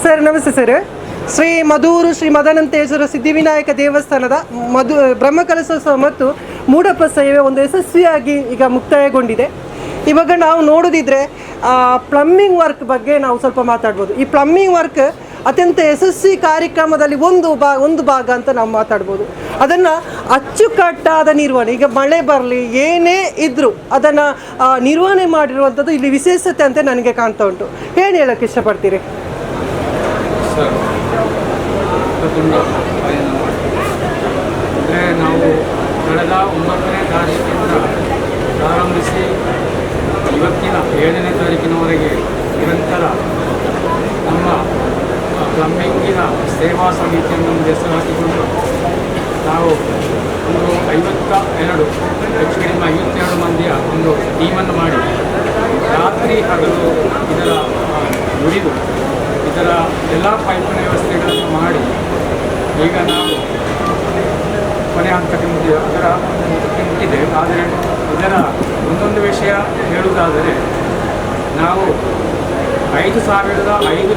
Sir, ನಮಸ್ತೆ sir. Shri Madhur Shri Madananteshwara Siddhivinayaka ದೇವಸ್ಥಾನದ ಮಧು ಬ್ರಹ್ಮಕಲಶೋತ್ಸವ ಮತ್ತು ಮೂಡಪ್ಪ ಸೇವೆ ಒಂದು ಯಶಸ್ವಿಯಾಗಿ ಈಗ ಮುಕ್ತಾಯಗೊಂಡಿದೆ. ಇವಾಗ ನಾವು ನೋಡೋದಿದ್ರೆ ಪ್ಲಮ್ಮಿಂಗ್ ವರ್ಕ್ ಬಗ್ಗೆ ನಾವು ಸ್ವಲ್ಪ ಮಾತಾಡ್ಬೋದು. ಈ ಪ್ಲಮ್ಮಿಂಗ್ ವರ್ಕ್ ಅತ್ಯಂತ ಯಶಸ್ವಿ ಕಾರ್ಯಕ್ರಮದಲ್ಲಿ ಒಂದು ಬಾ ಒಂದು ಭಾಗ ಅಂತ ನಾವು ಮಾತಾಡ್ಬೋದು. ಅದನ್ನು ಅಚ್ಚುಕಟ್ಟಾದ ನಿರ್ವಹಣೆ, ಈಗ ಮಳೆ ಬರಲಿ, ಏನೇ ಇದ್ದರೂ ಅದನ್ನು ನಿರ್ವಹಣೆ ಮಾಡಿರುವಂಥದ್ದು ಇಲ್ಲಿ ವಿಶೇಷತೆ ಅಂತ ನನಗೆ ಕಾಣ್ತಾ ಉಂಟು. ಏನು ಹೇಳೋಕ್ಕೆ ಇಷ್ಟಪಡ್ತೀರಿ? ಸರ್. ಮಾಡ್ತೀವಿ. ಅಂದರೆ ನಾವು ಕಳೆದ ಒಂಬತ್ತನೇ ತಾರೀಕಿನಿಂದ ಪ್ರಾರಂಭಿಸಿ ಇವತ್ತಿನ ಏಳನೇ ತಾರೀಕಿನವರೆಗೆ ನಿರಂತರ ನಮ್ಮ ಪ್ಲಂಬಿಂಗಿನ ಸೇವಾ ಸಮಿತಿಯನ್ನು ಒಂದು ಹೆಸರು ಹಾಕಿಕೊಂಡು ನಾವು ಒಂದು ಐವತ್ತ ಎರಡು, ಹೆಚ್ಚು ಐವತ್ತೆರಡು ಮಂದಿಯ ಒಂದು ಟೀಮನ್ನು ಮಾಡಿ ರಾತ್ರಿ ಹಗಲು ಇದರ ದುಡಿದು ಇದರ ಎಲ್ಲ ಪೈಪಿನ ವ್ಯವಸ್ಥೆಗಳನ್ನು ಮಾಡಿ ಈಗ ನಾವು ಕೊನೆ ಹಂತಕ್ಕೆ ಮುಗಿದ ಅದರ ಮುಟ್ಟಿದೆ ಆದರೆ ಇದರ ಒಂದೊಂದು ವಿಷಯ ಹೇಳುವುದಾದರೆ ನಾವು ಐದು ಸಾವಿರದ ಐದು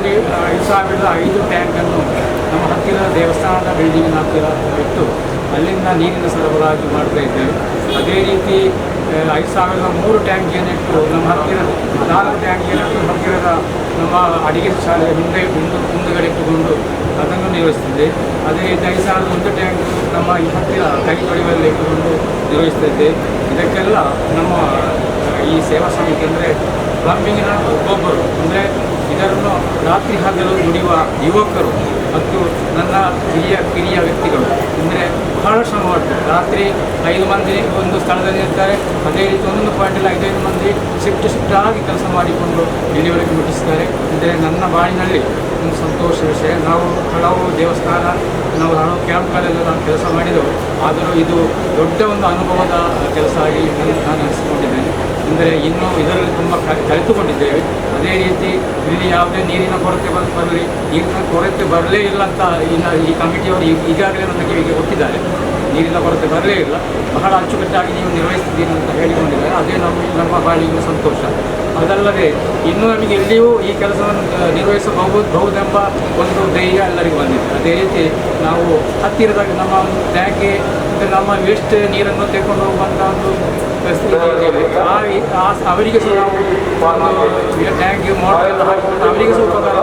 ಐದು ಸಾವಿರದ ಐದು ಟ್ಯಾಂಕನ್ನು ನಮ್ಮ ಹತ್ತಿರದ ದೇವಸ್ಥಾನದ ಬಿಲ್ಡಿಂಗಿನ ಹತ್ತಿರ ಇಟ್ಟು ಅಲ್ಲಿಂದ ನೀರಿನ ಸರಬರಾಜು ಮಾಡ್ತಾ ಇದ್ದೇವೆ. ಅದೇ ರೀತಿ ಐದು ಸಾವಿರದ ಮೂರು ಟ್ಯಾಂಕ್ ಇಟ್ಟು ನಮ್ಮ ಹತ್ತಿರ, ನಾಲ್ಕು ಟ್ಯಾಂಕ್ ಏನಿಟ್ಟು ಹತ್ತಿರದ ನಮ್ಮ ಅಡಿಗೆ ಶಾಲೆ ಹಿಂದೆ ಹಿಂದೆ ಮುಂದುಗಡೆ ಇಟ್ಟುಕೊಂಡು ಅದನ್ನು ನಿರ್ವಹಿಸ್ತಿದ್ದೆ. ಅದೇ ರೀತಿಯಾಗಿ ಸಹ ಒಂದು ಟ್ಯಾಂಕ್ ನಮ್ಮ ಈ ಹತ್ತಿರ ಕೈ ತೊಳೆಯುವಲ್ಲಿ ಇಟ್ಟುಕೊಂಡು ನಿರ್ವಹಿಸ್ತಿದ್ದೆ ಇದಕ್ಕೆಲ್ಲ ನಮ್ಮ, ಈ ಸೇವಾ ಸಮಿತಿ ಅಂದರೆ ಪ್ಲಂಬಿಂಗಿನ ಒಬ್ಬೊಬ್ಬರು. ಅಂದರೆ ಇದನ್ನು ರಾತ್ರಿ ಹಗಲು ದುಡಿಯುವ ಯುವಕರು. ಮತ್ತು ನನ್ನ ಹಿರಿಯ, ಕಿರಿಯ ವ್ಯಕ್ತಿಗಳು. ಅಂದರೆ ಬಹಳ ಶ್ರಮ ಮಾಡ್ತಾರೆ ರಾತ್ರಿ ಐದು ಮಂದಿ ಒಂದು ಸ್ಥಳದಲ್ಲಿ ಇರ್ತಾರೆ. ಅದೇ ರೀತಿ ಒಂದೊಂದು ಪಾಯಿಂಟಲ್ಲಿ ಐದೈದು ಮಂದಿ ಶಿಫ್ಟ್ ಶಿಫ್ಟ್ ಆಗಿ ಕೆಲಸ ಮಾಡಿಕೊಂಡು ಇಲ್ಲಿವರೆಗೆ ಮುಟ್ಟಿಸ್ತಾರೆ ಅಂದರೆ ನನ್ನ ಬಾಳಿನಲ್ಲಿ ಒಂದು ಸಂತೋಷ ವಿಷಯ. ನಾವು ಹಲವು ದೇವಸ್ಥಾನ, ನಾವು ಹಲವು ಕ್ಯಾಂಪ್ಗಳೆಲ್ಲ ನಾನು ಕೆಲಸ ಮಾಡಿದೆವು ಆದರೂ ಇದು ದೊಡ್ಡ ಒಂದು ಅನುಭವದ ಕೆಲಸ ಆಗಿ ನಾನು ಅನಿಸಿಕೊಂಡಿದ್ದೇನೆ ಅಂದರೆ ಇನ್ನೂ ಇದರಲ್ಲಿ ತುಂಬ ಕಲಿತುಕೊಂಡಿದ್ದೇವೆ. ಅದೇ ರೀತಿ ಇಲ್ಲಿ ಯಾವುದೇ ನೀರಿನ ಕೊರತೆ ಬಂದು ಬರಲಿ ನೀರಿನ ಕೊರತೆ ಬರಲೇ ಇಲ್ಲ ಅಂತ ಇನ್ನು ಈ ಕಮಿಟಿಯವರು ಈಗ- ಈಗಾಗಲೇ ನನ್ನ ಕಿವಿಗೆ ಒಪ್ಪಿದ್ದಾರೆ ನೀರಿನ ಕೊರತೆ ಬರಲೇ ಇಲ್ಲ. ಬಹಳ ಅಚ್ಚುಕಟ್ಟಾಗಿ ನೀವು ನಿರ್ವಹಿಸ್ತಿದ್ದೀರಿ ಅಂತ ಹೇಳಿಕೊಂಡಿದ್ದಾರೆ. ಅದೇ ನಮ್ಮ ನಮ್ಮ ಬಾಳಿಗೂ ಸಂತೋಷ. ಅದಲ್ಲದೆ ಇನ್ನೂ ನಮಗೆ ಎಲ್ಲಿಯೂ ಈ ಕೆಲಸವನ್ನು ನಿರ್ವಹಿಸಬಹುದು, ಬಹುದೆಂಬ ಒಂದು ಧೈರ್ಯ ಎಲ್ಲರಿಗೂ ಬಂದಿದೆ. ಅದೇ ರೀತಿ ನಾವು ಹತ್ತಿರದಾಗ ನಮ್ಮ ಒಂದು ಟ್ಯಾಂಕ್ಗೆ ಮತ್ತು ನಮ್ಮ ವೇಸ್ಟ್ ನೀರನ್ನು ತೆಗೆದುಕೊಂಡು ಹೋಗುವಂಥ ಒಂದು ಪರಿಸ್ಥಿತಿ ಇದೆ. ಆ ಆ- ಅವರಿಗೆ ಸಹ ನಾವು ಒಂದು ಟ್ಯಾಂಕ್ಗೆ ಮೋಟರ್ ಎಲ್ಲ ಹಾಕಿಕೊಂಡು ಅವರಿಗೆ ಸಹ ಉಪಕಾರ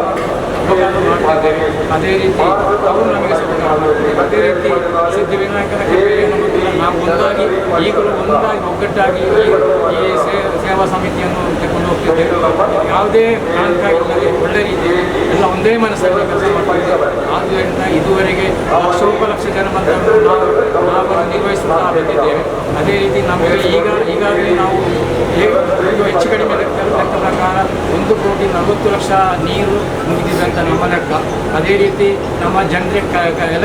ಉಪಕಾರ ಮಾಡ್ತಿದ್ದೇವೆ ಅದೇ ರೀತಿ ಅವರು ನಮಗೆ ಸಹ ಉಪಕಾರ ಮಾಡ್ತಿದ್ದಾರೆ ಅದೇ ರೀತಿ ಸಿದ್ಧಿವಿನಾಯಕನ ಕೃಪೆಯನ್ನು ಗೊತ್ತಿಲ್ಲ ನಾವು ಒಂದಾಗಿ, ಈಗಲೂ ಒಂದಾಗಿ ಒಗ್ಗಟ್ಟಾಗಿ ಈ ಸೇವಾ ಸಮಿತಿಯನ್ನು ತೆಗೆದುಕೊಂಡು ಹೋಗ್ತಿದ್ದೇವೆ. ಯಾವುದೇ ಕಳಂಕ ಇಲ್ಲದೆ ಒಳ್ಳೆ ರೀತಿಯಲ್ಲಿ ಎಲ್ಲ ಒಂದೇ ಮನಸ್ಸಲ್ಲಿ ಕೆಲಸ ಮಾಡ್ತಿದ್ದೇವೆ. ಆದ್ದರಿಂದ ಇದುವರೆಗೆ ಲಕ್ಷೋಪಲಕ್ಷ ಜನ ಬಂದನ್ನು ನಾವು ನಾವು ನಿರ್ವಹಿಸುತ್ತಾ ಬಂದಿದ್ದೇವೆ. ಅದೇ ರೀತಿ ನಮಗೆ ಈಗ ಈಗಾಗಲೇ ನಾವು ಹೆಚ್ಚು ಕಡಿಮೆ ಲೆಕ್ಕ ಪ್ರಕಾರ ಒಂದು ಕೋಟಿ ನಲವತ್ತು ಲಕ್ಷ ನೀರು ಮುಗಿದಿದೆ ಅಂತ ನಮ್ಮ ಲೆಕ್ಕ. ಅದೇ ರೀತಿ ನಮ್ಮ ಜನ್ರೇಟ್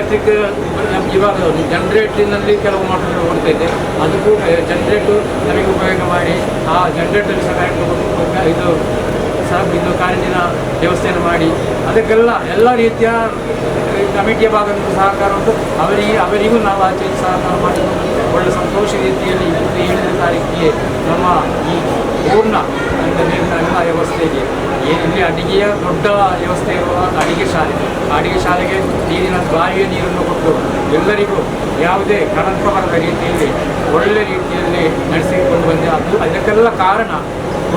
ಎಲೆಕ್ಟ್ರಿಕ್ ಇವಾಗ ಜನ್ರೇಟಿನಲ್ಲಿ ಕೆಲವು ಮೋಟರ್ ಬರ್ತೈತೆ ಅದಕ್ಕೂ ಜನ್ರೇಟು ನಮಗೆ ಉಪಯೋಗ ಮಾಡಿ, ಆ ಜನ್ರೇಟರ್ ಸಹಾಯ ಇದು ಸಹ ಇದು ಕಾರಿನ ವ್ಯವಸ್ಥೆಯನ್ನು ಮಾಡಿ. ಅದಕ್ಕೆಲ್ಲ ಎಲ್ಲ ರೀತಿಯ ಕಮಿಟಿಯ ಭಾಗದಿಂದ ಸಹಕಾರ ಉಂಟು. ಅವರಿಗೆ, ಅವರಿಗೂ ನಾವು ಆಚೆ ಸಹಕಾರ ಮಾಡಿಕೊಂಡು ಒಳ್ಳೆ ಸಂತೋಷ ರೀತಿಯಲ್ಲಿ ಇವತ್ತು ಏಳನೇ ತಾರೀಕಿಗೆ ನಮ್ಮ ಈ ಪೂರ್ಣ ಎಲ್ಲ ವ್ಯವಸ್ಥೆಗೆ ಏ- ಇಲ್ಲಿ ಅಡಿಗೆಯ ದೊಡ್ಡ ವ್ಯವಸ್ಥೆ ಇರುವ ಅಡಿಗೆ ಶಾಲೆ. ಅಡಿಗೆ ಶಾಲೆಗೆ ನೀರಿನ ಬಾವಿಯ ನೀರನ್ನು ಕೊಟ್ಟು ಎಲ್ಲರಿಗೂ ಯಾವುದೇ ಕಳಂಕ ಬರದ ರೀತಿಯಲ್ಲಿ ಒಳ್ಳೆ ರೀತಿಯಲ್ಲಿ ನಡೆಸಿಕೊಂಡು ಬಂದೆ ಅದು. ಅದಕ್ಕೆಲ್ಲ ಕಾರಣ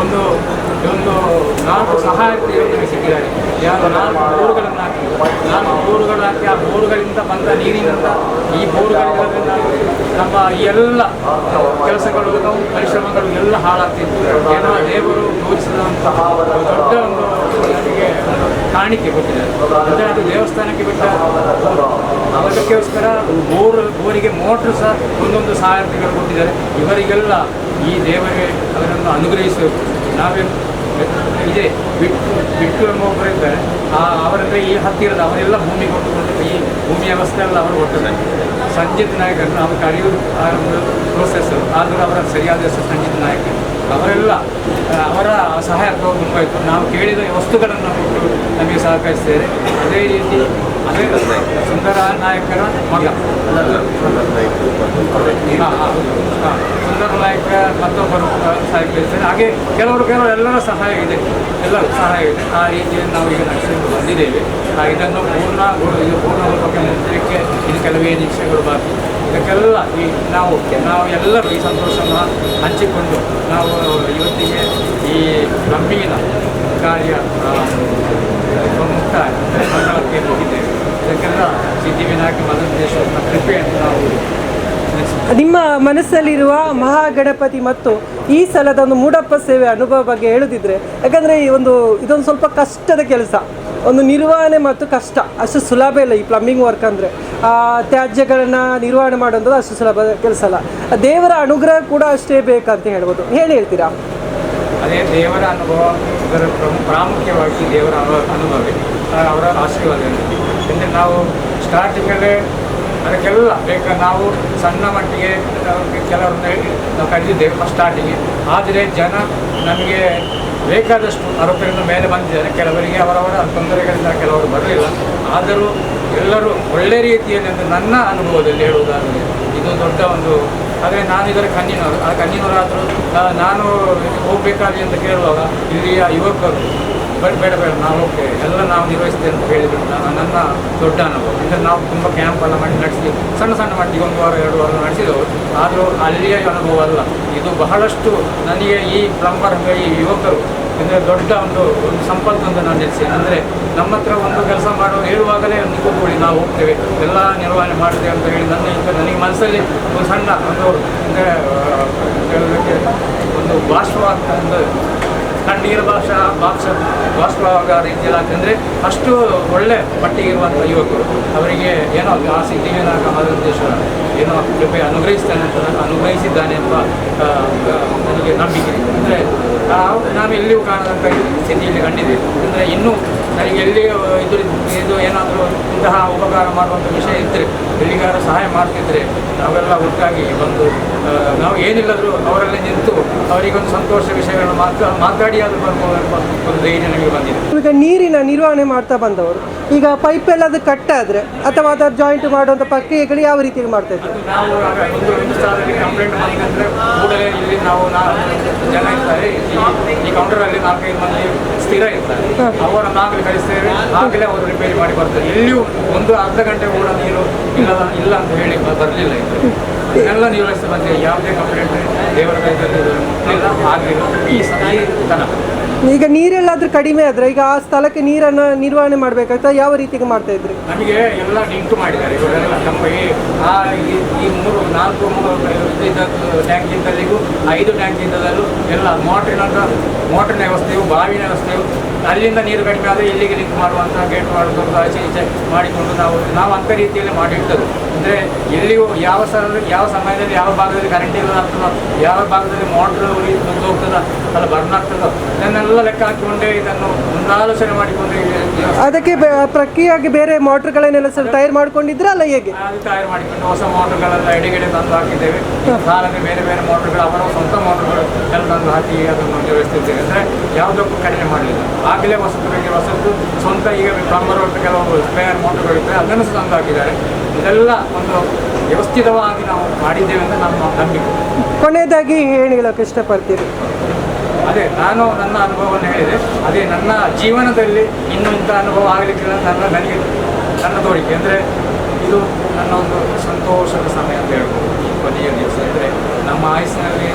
ಒಂದು ಒಂದು ನಾಲ್ಕು ಯೋಜನೆ ಸಿಕ್ಕಿದ್ದಾರೆ. ಯಾರು ನಾಲ್ಕು ಬೋರುಗಳನ್ನು ಹಾಕಿ ನಾಲ್ಕು ಬೋರುಗಳು ಹಾಕಿ ಆ ಬೋರುಗಳಿಂದ ಬಂದ ನೀರಿನಿಂದ ಈ ಬೋರುಗಳಿಂದ ನಮ್ಮ ಎಲ್ಲ ಕೆಲಸಗಳು ಪರಿಶ್ರಮಗಳು ಎಲ್ಲ ಹಾಳಾಗ್ತಿತ್ತು ಏನೋ ದೇವರು ಯೋಚಿಸಿದಂತಹ ದೊಡ್ಡ ಒಂದು ನಮಗೆ ಕಾಣಿಕೆ ಕೊಟ್ಟಿದ್ದಾರೆ ಅಂದರೆ ಅದು ದೇವಸ್ಥಾನಕ್ಕೆ ಬಿಟ್ಟ ಅದಕ್ಕೋಸ್ಕರ ಬೋರ್, ಬೋರಿಗೆ ಮೋಟ್ರ್ ಸಹ ಒಂದೊಂದು ಸಹಾಯಕಗಳು ಕೊಟ್ಟಿದ್ದಾರೆ. ಇವರಿಗೆಲ್ಲ ಈ ದೇವರಿಗೆ ಅವರನ್ನು ಅನುಗ್ರಹಿಸಬೇಕು. ನಾವೇ ಇದೆ ಬಿಟ್ಟು ಬಿಟ್ಟು ಎಂಬೊಬ್ಬರು ಇದ್ದಾರೆ ಆ ಕೈ ಈ ಹತ್ತಿರದ ಅವರೆಲ್ಲ ಭೂಮಿ ಕೊಟ್ಟುಕೊಂಡು ಈ ಭೂಮಿ ವ್ಯವಸ್ಥೆ ಎಲ್ಲ ಅವರು ಕೊಟ್ಟಿದ್ದಾರೆ. ಸಂಜಿತ್ ನಾಯಕರನ್ನು ಅವ್ರು ಕರೆಯುವುದು ಆ ಒಂದು ಆದರೂ ಅವರ ಸರಿಯಾದ ಹೆಸರು ಸಂಜಿತ್ ನಾಯಕ್. ಅವರೆಲ್ಲ ಅವರ ಸಹಾಯ ಇತ್ತು ನಾವು ಕೇಳಿದ ವಸ್ತುಗಳನ್ನು ಕೊಟ್ಟು ನಮಗೆ ಸಹಕರಿಸ್ತೇವೆ ಅದೇ ರೀತಿ ಸುಂದರ ನಾಯಕರ ಮಗ. ಸುಂದರ ನಾಯಕ ಮತ್ತೊಬ್ಬರು ಸಹಕರಿಸ್ತಾರೆ ಹಾಗೆ ಕೆಲವರು ಕೆಲವರು ಎಲ್ಲರ ಸಹಾಯ ಇದೆ ಎಲ್ಲರ ಸಹಾಯ ಇದೆ ಆ ರೀತಿಯಲ್ಲಿ ನಾವು ಈಗ ನಡೆಸಿಕೊಂಡು ಬಂದಿದ್ದೇವೆ ಇದನ್ನು ಪೂರ್ಣ ಇದು ಪೂರ್ಣ ರೂಪಕ್ಕೆ ಮುಟ್ಟಲಿಕ್ಕೆ ಇದು ಕೆಲವೇ ನಿಮಿಷಗಳು ಬಾಕಿ ಇದಕ್ಕೆಲ್ಲ ಈ ನಾವು ನಾವು ಎಲ್ಲರೂ ಈ ಸಂತೋಷವನ್ನು ಹಂಚಿಕೊಂಡು ನಾವು ಇವತ್ತಿಗೆ ಈ ನಂಬಿನ ಕಾರ್ಯ ಆ, ಮುಕ್ತ ಮಂಗಳಕ್ಕೆ ಹೋಗಿದ್ದೇವೆ ಇದಕ್ಕೆಲ್ಲ ಸಿದ್ಧಿವಿನಾಯಕ ಮಧುರೇಶ್ವರನ ಕೃಪೆಯನ್ನು ನಾವು ನೆನೆಸುತ್ತೇವೆ. ನಿಮ್ಮ ಮನಸ್ಸಲ್ಲಿರುವ ಮಹಾಗಣಪತಿ ಮತ್ತು ಈ ಸಲದ ಒಂದು ಮೂಡಪ್ಪ ಸೇವೆ ಅನುಭವ ಬಗ್ಗೆ ಹೇಳುದಿದ್ರೆ, ಯಾಕಂದ್ರೆ ಈ ಒಂದು, ಇದೊಂದು ಸ್ವಲ್ಪ ಕಷ್ಟದ ಕೆಲಸ. ಒಂದು ನಿರ್ವಹಣೆ ಮತ್ತು ಕಷ್ಟ, ಅಷ್ಟು ಸುಲಭ ಇಲ್ಲ ಈ ಪ್ಲಂಬಿಂಗ್ ವರ್ಕ್ ಅಂದರೆ. ತ್ಯಾಜ್ಯಗಳನ್ನು ನಿರ್ವಹಣೆ ಮಾಡೋದು ಅಷ್ಟು ಸುಲಭ ಕೆಲಸ ಅಲ್ಲ. ದೇವರ ಅನುಗ್ರಹ ಕೂಡ ಅಷ್ಟೇ ಬೇಕಂತ ಹೇಳ್ಬೋದು. ಹೇಳಿ ಹೇಳ್ತೀರಾ? ಅದೇ ದೇವರ ಅನುಭವ, ಇದರ ಪ್ರಾಮುಖ್ಯವಾಗಿ ದೇವರ ಅನುಭವ ಅವರ ಆಶೀರ್ವಾದ ಅಂದರೆ ನಾವು ಸ್ಟಾರ್ಟಿಂಗಲ್ಲೇ ಅದಕ್ಕೆಲ್ಲ ಬೇಕಾ. ನಾವು ಸಣ್ಣ ಮಟ್ಟಿಗೆ ಕೆಲವರನ್ನ ನಾವು ಕರೆದಿದ್ದೇವೆ ಫಸ್ಟ್ ಸ್ಟಾರ್ಟಿಗೆ ಆದರೆ ಜನ ನಮಗೆ ಬೇಕಾದಷ್ಟು ಆರೋಪಿಗಳನ್ನು ಮೇಲೆ ಬಂದಿದ್ದಾರೆ. ಕೆಲವರಿಗೆ ಅವರವರ ತೊಂದರೆಗಳಿಂದ ಕೆಲವರು ಬರಲಿಲ್ಲ. ಆದರೂ ಎಲ್ಲರೂ ಒಳ್ಳೆ ರೀತಿಯಲ್ಲಿ ಅಂದರೆ ನನ್ನ ಅನುಭವದಲ್ಲಿ ಹೇಳುವುದಾದರೆ ಇದು ದೊಡ್ಡ ಒಂದು ಆದರೆ ನಾನು ಇದರ ಕಣ್ಣಿನವರು ಆ ಕಣ್ಣಿನವರಾದರೂ ನಾನು ಹೋಗಬೇಕಾಗಿ ಅಂತ ಕೇಳುವಾಗ ಇಲ್ಲಿಯ ಯುವಕರು ಬೇಡ ಬೇಡ ಬೇಡ. ನಾವು ಓಕೆ ಎಲ್ಲ ನಾವು ನಿರ್ವಹಿಸ್ತೇವೆ ಅಂತ ಹೇಳಿದ್ರು. ನಾನು ನನ್ನ ದೊಡ್ಡ ಅನುಭವ. ಅಂದರೆ ನಾವು ತುಂಬ ಕ್ಯಾಂಪ್ ಎಲ್ಲ ಮಾಡಿ ನಡೆಸಿ ಸಣ್ಣ ಸಣ್ಣ ಮಟ್ಟಿಗೆ ಒಂದು ವಾರ, ಎರಡು ವಾರ ನಡೆಸಿದವು. ಆದರೂ ಅಲ್ಲಿಯ ಅನುಭವ ಅಲ್ಲ. ಇದು ಬಹಳಷ್ಟು ನನಗೆ ಈ ಪ್ಲಂಬರ್ ಈ ಯುವಕರು, ಅಂದರೆ ದೊಡ್ಡ ಒಂದು ಒಂದು ಅಂತ ನಾನು ನೆಲೆಸಿ ಅಂದರೆ ನಮ್ಮ ಹತ್ರ ಒಂದು ಕೆಲಸ ಮಾಡುವ ಹೇಳುವಾಗಲೇ ಒಂದು ಕೂತ್ಕೊಳ್ಳಿ ನಾವು ಹೋಗ್ತೇವೆ. ಎಲ್ಲ ನಿರ್ವಹಣೆ ಮಾಡ್ತೇವೆ ಅಂತ ಹೇಳಿ ನನ್ನ ಈಗ ನನಗೆ ಮನಸ್ಸಲ್ಲಿ ಒಂದು ಸಣ್ಣ ಒಂದು, ಅಂದರೆ ಒಂದು ಭಾಷವಾದ ಒಂದು ಕಣ್ಣೀರು ಭಾಷಾ ಭಾಷ ಬಾಷ್ಪವಾಗ ರೀತಿಯಲ್ಲಿ ಅಂತಂದರೆ ಅಷ್ಟು ಒಳ್ಳೆ ಮಟ್ಟಿಗೆ ಇರುವಂಥ ಯುವಕರು. ಅವರಿಗೆ ಏನೋ ಆ ಸಿದ್ಧಿವಿನಾಯಕ ಮಧುರೇಶ್ವರ ಏನೋ ಕೃಪೆ ಅನುಗ್ರಹಿಸ್ತಾನೆ ಅಂತ ಅನುಗ್ರಹಿಸಿದ್ದಾನೆ ಎಂಬ ನನಗೆ ನಂಬಿಕೆ. ಅಂದರೆ ನಾವು ಎಲ್ಲಿಯೂ ಕಾಣದಂಥ ಸ್ಥಿತಿಯಲ್ಲಿ ಕಂಡಿದ್ದೇವೆ. ಅಂದರೆ ಇನ್ನೂ ನನಗೆ ಎಲ್ಲಿ ಇದು ಇದು ಏನಾದರೂ ಇಂತಹ ಉಪಕಾರ ಮಾಡುವಂಥ ವಿಷಯ ಇದ್ದರೆ ಎಲ್ಲಿಗಾರ ಸಹಾಯ ಮಾಡ್ತಿದ್ರೆ ನಾವೆಲ್ಲ ಒಟ್ಟಾಗಿ ಒಂದು ನಾವು ಏನಿಲ್ಲದರೂ ಅವರಲ್ಲಿ ನಿಂತು ಅವರಿಗೊಂದು ಸಂತೋಷ ವಿಷಯಗಳನ್ನು ಮಾತ್ರ ಮಾತಾಡಿ ಅದು ಬರ್ಬೋದು ಒಂದು ಧೈರ್ಯ ನನಗೆ ಬಂದಿದೆ. ಈಗ ನೀರಿನ ನಿರ್ವಹಣೆ ಮಾಡ್ತಾ ಬಂದವರು ಈಗ ಪೈಪ್ ಎಲ್ಲ ಅದು ಕಟ್ಟಾದ್ರೆ ಅಥವಾ ಅದರ ಜಾಯಿಂಟ್ ಮಾಡುವಂಥ ಪ್ರಕ್ರಿಯೆಗಳು ಯಾವ ರೀತಿಯಲ್ಲಿ ಮಾಡ್ತಾ ಇದ್ದಾರೆ? ನಾವು ಒಂದು ಒಂದು ಸ್ಥಳದಲ್ಲಿ ಕಂಪ್ಲೇಂಟ್ ಮಾಡಿದ್ರೆ ಕೂಡಲೇ ಇಲ್ಲಿ ನಾವು ನಾಲ್ಕು ಜನ ಇರ್ತಾರೆ ಈ- ಕೌಂಟರ್ ಕೌಂಟರಲ್ಲಿ ನಾಲ್ಕೈದು ಮಂದಿ ಸ್ಥಿರ ಇರ್ತಾರೆ. ಅವರ ಆಗಲೇ ಕಳಿಸ್ತೇವೆ. ಆಗಲೇ ಅವರು ರಿಪೇರಿ ಮಾಡಿ ಬರ್ತಾರೆ ಇಲ್ಲಿಯೂ ಒಂದು ಅರ್ಧ ಗಂಟೆ ಕೂಡ ನೀರು ಇಲ್ಲ ಇಲ್ಲ ಅಂತ ಹೇಳಿ ಬರಲಿಲ್ಲ ಇದು ಎಲ್ಲ ನಿರ್ವಹಿಸ್ತಾ ಬಂದಿದೆ. ಯಾವುದೇ ಕಂಪ್ಲೇಂಟ್ ದೇವರ ಸ- ಈ ಈಗ ನೀರೆಲ್ಲಾದ್ರೂ ಕಡಿಮೆ ಆದ್ರೆ ಈಗ ಆ ಸ್ಥಳಕ್ಕೆ ನೀರನ್ನು ನಿರ್ವಹಣೆ ಮಾಡಬೇಕಾಗ್ತದೆ ಯಾವ ರೀತಿ ಮಾಡ್ತಾ ಇದ್ರಿ? ನಮಗೆ ಎಲ್ಲ ಲಿಂಕ್ ಮಾಡಿದ್ದಾರೆ. ಇವರೆಲ್ಲ ನಮ್ಮ ಈ ಆ ಈ- ಮೂರು ನಾಲ್ಕು ಟ್ಯಾಂಕಿಂದಲ್ಲಿಗೂ ಐದು ಟ್ಯಾಂಕಿಂದಲ್ಲೂ ಎಲ್ಲ ಮೋಟ್ರಿನ ಮೋಟ್ರಿನ ವ್ಯವಸ್ಥೆಯು ಬಾವಿನ ವ್ಯವಸ್ಥೆಯು ಅಲ್ಲಿಂದ ನೀರು ಕಡಿಮೆ ಆದರೆ ಇಲ್ಲಿಗೆ ಲಿಂಕ್ ಮಾಡುವಂಥ ಗೇಟ್ ಮಾಡುವಂಥ ಆಚೆ ಈಚೆ ಮಾಡಿಕೊಂಡು ನಾವು ನಾವು ಅಂಥ ರೀತಿಯಲ್ಲಿ ಮಾಡಿರ್ತದೆ ಅಂದರೆ ಎಲ್ಲಿಯೂ ಯಾವ ಸಲ ಯಾವ ಸಮಯದಲ್ಲಿ ಯಾವ ಭಾಗದಲ್ಲಿ ಕರೆಂಟ್ ಇಲ್ಲ ಆಗ್ತದೋ, ಯಾವ ಭಾಗದಲ್ಲಿ ಮೋಟ್ರ್ ಬಂದು ಹೋಗ್ತದ, ಅಲ್ಲ ಬರ್ನ್ ಆಗ್ತದೋ ಇದನ್ನೆಲ್ಲ ಲೆಕ್ಕ ಹಾಕಿಕೊಂಡೇ ಇದನ್ನು ಮುಂದಾಲೋಚನೆ ಮಾಡಿಕೊಂಡು ಅದಕ್ಕೆ ಬೆ- ಪ್ರಕ್ರಿಯೆಯಾಗಿ ಬೇರೆ ಮೋಟರ್ಗಳನ್ನೆಲ್ಲ ಸ್ವಲ್ಪ ತಯಾರು ಮಾಡ್ಕೊಂಡಿದ್ರೆ ಅಲ್ಲ ಹೇಗೆ? ಅದು ತಯಾರು ಮಾಡಿಕೊಂಡು ಹೊಸ ಮೋಟರ್ಗಳೆಲ್ಲ ಎಡೆಗೆಡೆ ತಂದು ಹಾಕಿದ್ದೇವೆ. ಸಾಲಕ್ಕೆ ಬೇರೆ ಬೇರೆ ಮೋಟರ್ಗಳು ಅವರ ಸ್ವಂತ ಮೋಟರ್ಗಳು ಎಲ್ಲ ತಂದು ಹಾಕಿ ಅದನ್ನು ನಿರ್ವಹಿಸ್ತಿದ್ದೇವೆ ಅಂದರೆ ಯಾವುದಕ್ಕೂ ಕಡಿಮೆ ಮಾಡಲಿಲ್ಲ. ಆಗಲೇ ಹೊಸತು ಹೊಸದು ಹೊಸತು ಸ್ವಂತ ಈಗ ಪ್ಲಂಬರ್ ಕೆಲವು ಸ್ಪೇರ್ ಮೋಟರ್ಗಳು ಇರ್ತವೆ ಅದನ್ನು ಸಹ ತಂದು ಹಾಕಿದ್ದಾರೆ. ಇದೆಲ್ಲ ಒಂದು ವ್ಯವಸ್ಥಿತವಾಗಿ ನಾವು ಮಾಡಿದ್ದೇವೆ ಅಂತ ನಮ್ಮ ನಂಬಿಕೆ. ಕೊನೆಯದಾಗಿ ಹೇಳಿ ಹೇಳೋಕೆ ಇಷ್ಟಪಡ್ತೀರಿ ಅದೇ, ನಾನು ನನ್ನ ಅನುಭವವನ್ನು ಹೇಳಿದೆ. ಅದೇ, ನನ್ನ ಜೀವನದಲ್ಲಿ ಇನ್ನೂ ಇಂಥ ಅನುಭವ ಆಗಲಿಕ್ಕಿಲ್ಲ ನನ್ನ ನನಗೆ ನನ್ನ ತೋರಿಕೆ. ಅಂದರೆ ಇದು ನನ್ನ ಒಂದು ಸಂತೋಷದ ಸಮಯ ಅಂತ ಹೇಳ್ಬೋದು. ಈ ಕೊನೆಯ ದಿವಸ ಅಂದರೆ ನಮ್ಮ ಆಯಸ್ಸಿನಲ್ಲಿ